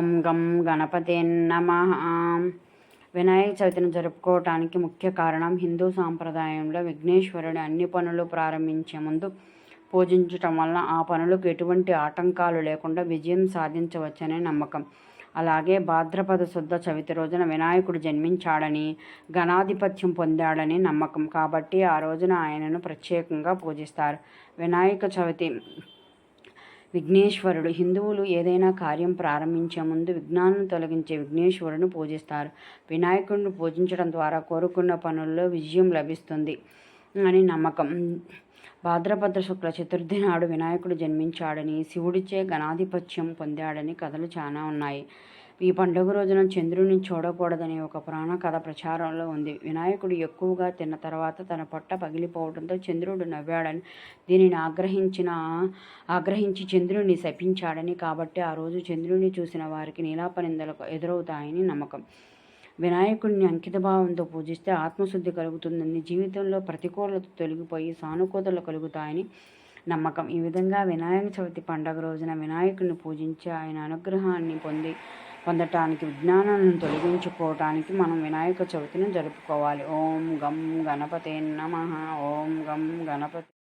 ఓం గం గణపతే వినాయక చవితిని జరుపుకోవటానికి ముఖ్య కారణం హిందూ సాంప్రదాయంలో విఘ్నేశ్వరుని అన్ని పనులు ప్రారంభించే ముందు పూజించటం వలన ఆ పనులకు ఎటువంటి ఆటంకాలు లేకుండా విజయం సాధించవచ్చనే నమ్మకం. అలాగే భాద్రపద శుద్ధ చవితి రోజున వినాయకుడు జన్మించాడని గణాధిపత్యం పొందాడని నమ్మకం. కాబట్టి ఆ రోజున ఆయనను ప్రత్యేకంగా పూజిస్తారు. వినాయక చవితి విఘ్నేశ్వరుడు. హిందువులు ఏదైనా కార్యం ప్రారంభించే ముందు విఘ్నాలను తొలగించే విఘ్నేశ్వరుని పూజిస్తారు. వినాయకుడిని పూజించడం ద్వారా కోరుకున్న పనుల్లో విజయం లభిస్తుంది అని నమ్మకం. భాద్రపద్ర శుక్ల చతుర్థి నాడు వినాయకుడు జన్మించాడని శివుడిచే గణాధిపత్యం పొందాడని కథలు చాలా ఉన్నాయి. ఈ పండుగ రోజున చంద్రుని చూడకూడదని ఒక పురాణ కథ ప్రచారంలో ఉంది. వినాయకుడు ఎక్కువగా తిన్న తర్వాత తన పొట్ట పగిలిపోవడంతో చంద్రుడు నవ్వాడని దీనిని ఆగ్రహించిన ఆగ్రహించి చంద్రుని శపించాడని కాబట్టి ఆ రోజు చంద్రుని చూసిన వారికి నీలాపనిందలకు ఎదురవుతాయని నమ్మకం. వినాయకుడిని అంకితభావంతో పూజిస్తే ఆత్మశుద్ధి కలుగుతుందని జీవితంలో ప్రతికూలత తొలగిపోయి సానుకూలతలు కలుగుతాయని నమ్మకం. ఈ విధంగా వినాయక చవితి పండగ రోజున వినాయకుడిని పూజించి ఆయన అనుగ్రహాన్ని పొంది పొందటానికి విజ్ఞానాలను తొలగించుకోవటానికి మనం వినాయక చవితిని జరుపుకోవాలి. ఓం గం గణపతే నమ. ఓం గం గణపతి